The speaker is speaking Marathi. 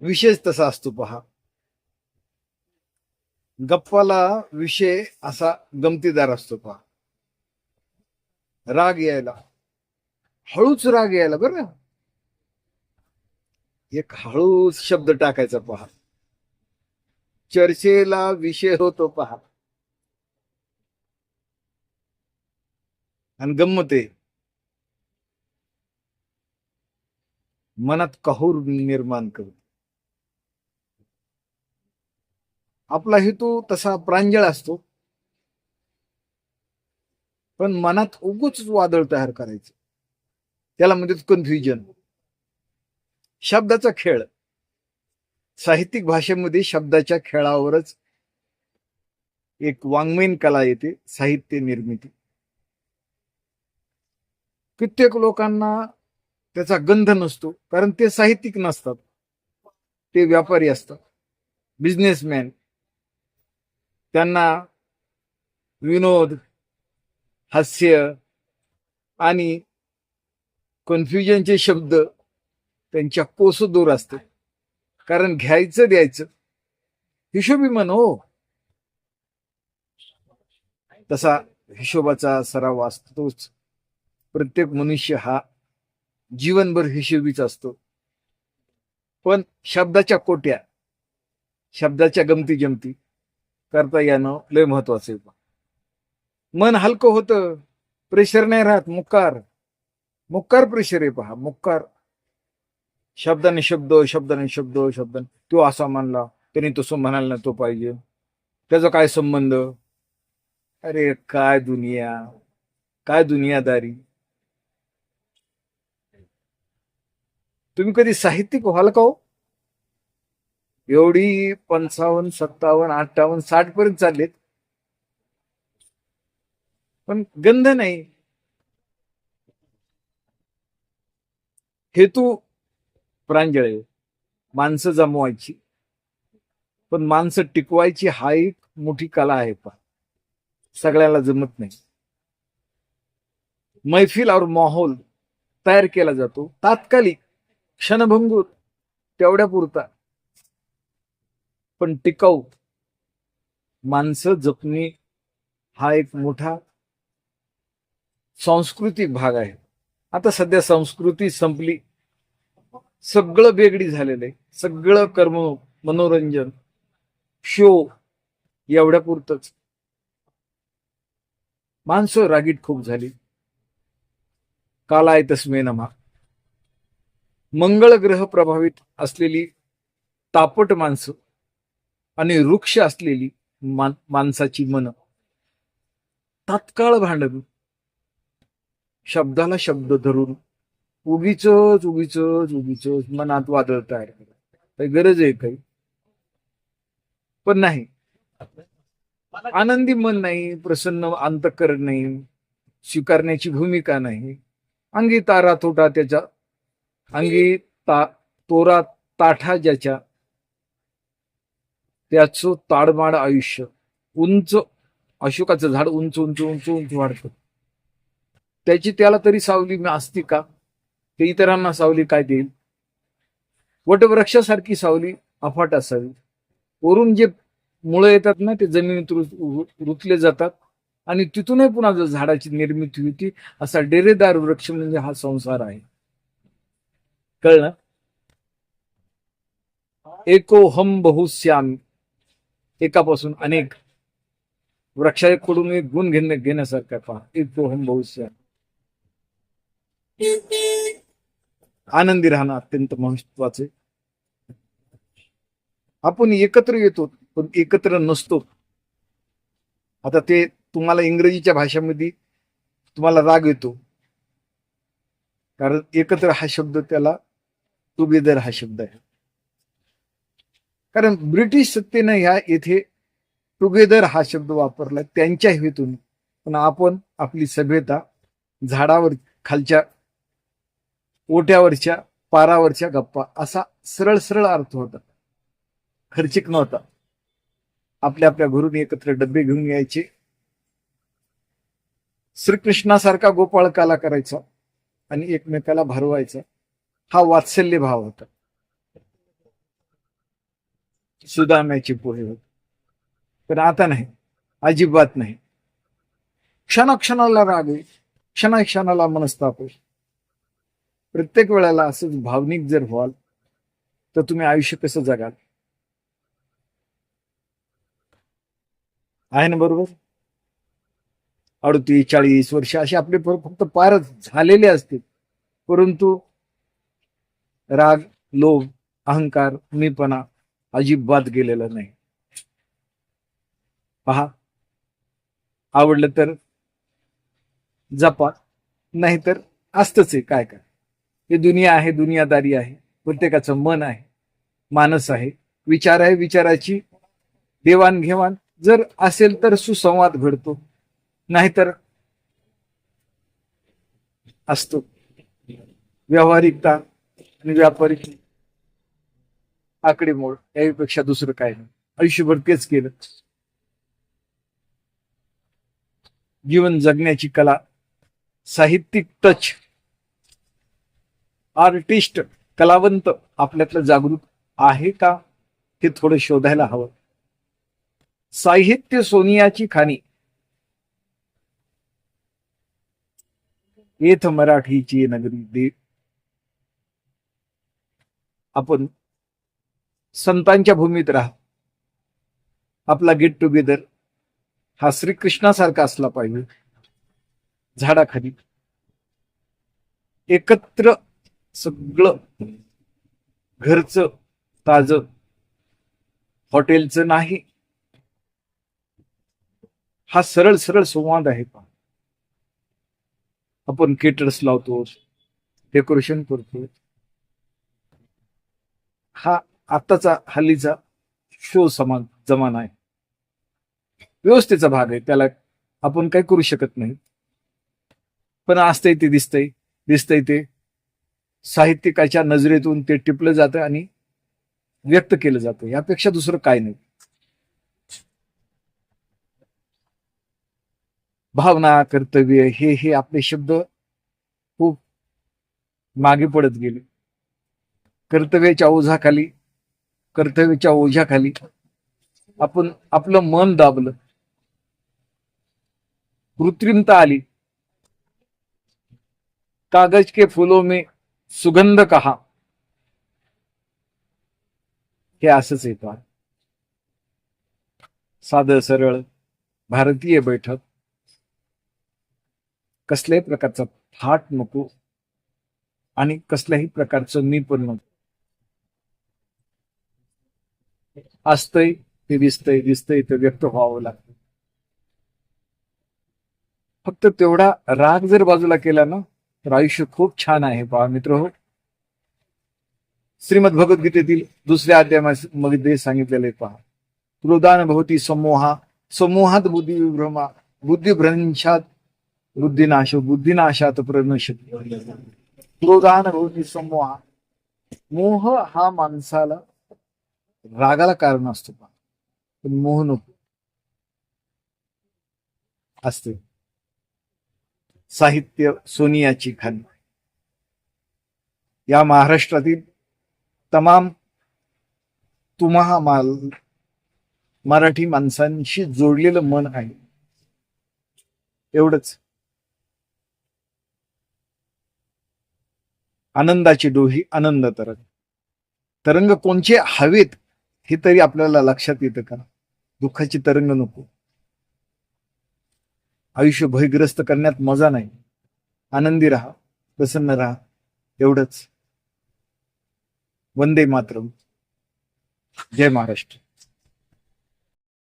विषयच तसा असतो पहा. गप्पाला विषय असा गमतीदार असतो पहा. राग यायला. हळूच राग यायला बरं एक हळूच शब्द टाकायचा पहा. चर्चेला विषय होतो पहा. आणि गंमत आहे. मनात कहूर निर्माण करतो. आपला हेतू तसा प्रांजळ असतो. पण मनात उगूच वादळ तयार करायचं. त्याला म्हणजे कन्फ्युजन शब्दाचा खेळ. साहित्यिक भाषेमध्ये शब्दाच्या खेळावरच एक वाङ्मयीन कला येते साहित्य निर्मिती. कित्येक लोकांना त्याचा गंध नसतो कारण ते साहित्यिक नसतात. ते व्यापारी असतात. बिझनेसमॅन त्यांना विनोद हास्य आणि कन्फ्युजनचे शब्द त्यांच्या कोस दूर असते कारण घ्यायचं द्यायचं. हिशोबी म्हण हो. तसा हिशोबाचा सराव असतोच. प्रत्येक मनुष्य हा जीवनभर हिशोबीच असतो. पण शब्दाच्या कोट्या शब्दाच्या गमती जमती करता येणं लय महत्वाचं आहे मन हलकं होतं प्रेशर नाही राहत मुक्कार. मुक्कार प्रेशर आहे पहा मुक्कार. शब्दाने शब्द शब्दाने शब्द शब्दाने. तो असा मानला त्यांनी तसं म्हणाला ना तो पाहिजे. त्याचा काय संबंध? अरे काय दुनिया काय दुनियादारी. तुम्ही कधी साहित्यिक व्हाल का हो? एवढी पंचावन्न सत्तावन्न अठ्ठावन्न साठ पर्यंत चाललेत. पण गंध नाही. हेतू प्रांजळ. माणसं जमवायची. पण माणसं टिकवायची हा एक मोठी कला आहे पा सगळ्याला जमत नाही. मैफिल और माहोल तयार केला जातो. तात्कालिक क्षणभंगूर तेवढ्या पुरता पण टिकाऊ माणसं जपणे हा एक मोठा सांस्कृतिक भाग आहे. आता सध्या संस्कृती संपली. सगळं वेगळी झालेलं आहे. सगळं कर्म मनोरंजन शो एवढ्या पुरतच माणसं रागीट खूप झाली. कालाय तस्मे नमा. मंगळ ग्रह प्रभावित असलेली तापट माणसं आणि वृक्ष असलेली मान- माणसाची मन. तात्काळ भांडण. शब्दाला शब्द धरून उगीच उगीच उगीच मनात वादळ तयार काही गरज आहे काही? पण नाही. आनंदी मन नाही प्रसन्न अंतकरण नाही स्वीकारण्याची भूमिका नाही. अंगी तारा तोटा त्याच्या अंगी ता तोरा ताठा ज्याच्या त्याचं ताडमाड आयुष्य. उंच अशोकाचं झाड उंच उंच उंच उंच वाढतं. त्याची त्याला तरी सावली मी असती का? ते इतरांना सावली काय देईल? वटवृक्षासारखी सावली अफाट असावी. वरून जे मुळं येतात ना ते जमिनीत रुतले जातात. आणि तिथूनही पुन्हा जर झाडाची निर्मिती होती असा डेरेदार वृक्ष म्हणजे हा संसार आहे. कळलं? एको हम बहुश्याम एकापासून अनेक वृक्षाकडून एक गुण घेण्या घेण्यासारखा पहा. एक हम भविष्य. आनंदी राहणं अत्यंत महत्त्वाचे आपण एकत्र येतो पण एकत्र नसतो. आता ते तुम्हाला इंग्रजीच्या भाषेमध्ये तुम्हाला राग येतो. कारण एकत्र हा शब्द त्याला टुगेदर हा शब्द आहे. कारण ब्रिटिश सत्तेनं ह्या येथे टुगेदर हा शब्द वापरला त्यांच्या हेतून. पण आपण आपली सभ्यता झाडावर खालच्या ओट्यावरच्या पारावरच्या गप्पा असा सरळ सरळ अर्थ होता. खर्चिक नव्हता. आपल्या आपल्या घरून एकत्र डबे घेऊन यायचे. श्रीकृष्णासारखा गोपाळकाला करायचा आणि एकमेकाला भरवायचा. हा वात्सल्य भाव होता. सुदाम्याचे पोहे होते. पण आता नाही अजिबात नाही. क्षणाक्षणाला राग आहे क्षणाक्षणाला मनस्ताप आहे प्रत्येक वेळेला असंच भावनिक जर व्हाल तर तुम्ही आयुष्य कसं जगाल? आहे ना बरोबर? अडतीस चाळीस वर्ष असे आपले फक्त पार झालेले असतील. परंतु राग लोभ अहंकार मीपणा अजिबात गेलेला नाही. पहा. आवडलं तर जपा नाहीतर असतच आहे काय काय. हे दुनिया आहे दुनियादारी आहे प्रत्येकाचं मन आहे मानस आहे विचार आहे विचाराची देवाणघेवाण जर असेल तर सुसंवाद घडतो नाहीतर असतो. व्यावहारिकता आणि व्यापारिक आकडेमोड यापेक्षा दुसरं काय नाही. आयुष्यभर तेच केलं. जीवन जगण्याची कला साहित्यिक टच आर्टिस्ट कलावंत आपल्यातलं जागृत आहे का? हे थोडं शोधायला हवं. साहित्य सोनियाची खाणी. येथ मराठीची नगरी दे. आपण संतांच्या भूमीत राहा. आपला गेट टुगेदर हा श्रीकृष्णासारखा असला पाहिजे. झाडाखाली. एकत्र सगळं घरचं ताज हॉटेलचं नाही. हा सरळ सरळ संवाद आहे पहा. आपण केटर्स लावतो डेकोरेशन करतो. आत्ताचा आताचा हल्लीचा शो समान जमाना आहे. व्यवस्थेचा भाग आहे. त्याला आपण काही करू शकत नाही. पण असतंय ते दिसतंय. दिसतंय ते साहित्यिकाच्या नजरेतून ते टिपलं जातं आणि व्यक्त केलं जातं. यापेक्षा दुसरं काय नाही. भावना कर्तव्य हे हे आपले शब्द खूप मागे पडत गेले. कर्तव्याच्या ओझाखाली कर्तव्याच्या ओझ्याखाली आपण आपलं मन दाबलं. कृत्रिमता आली. कागज के फुलो में सुगंध कहा. हे असंच येत. साधं सरळ भारतीय बैठक. कसल्याही प्रकारचा थाट नको आणि कसल्याही प्रकारचं मी पण नको. असतंय ते दिसतंय दिसतंय ते व्यक्त व्हावं लागतं फक्त तेवढा राग जर बाजूला केला ना तर आयुष्य खूप छान आहे पहा मित्र हो. श्रीमद भगवद्गीतेतील दुसऱ्या अध्यायामध्ये सांगितलेले पहा. क्रोधान भवती समोहा समूहात बुद्धिभ्रमा बुद्धिभ्रंशात बुद्धिनाश बुद्धिनाशात प्रणशती क्रोधान भवती समोहा मोह हा माणसाला रागाला कारण असतो पण. मोह नको. असते. साहित्य सोनियाची खान या महाराष्ट्रातील तमाम तुम्हा माल मराठी माणसांशी जोडलेलं मन आहे. एवढंच. आनंदाची डोही आनंद तरंग. तरंग कोणचे हवेत? हे तरी आपल्याला लक्षात येतं का? दुःखाची तरंग नको. आयुष्य भयग्रस्त करण्यात मजा नाही. आनंदी राहा प्रसन्न राहा. एवढंच. वंदे मातरम. जय महाराष्ट्र.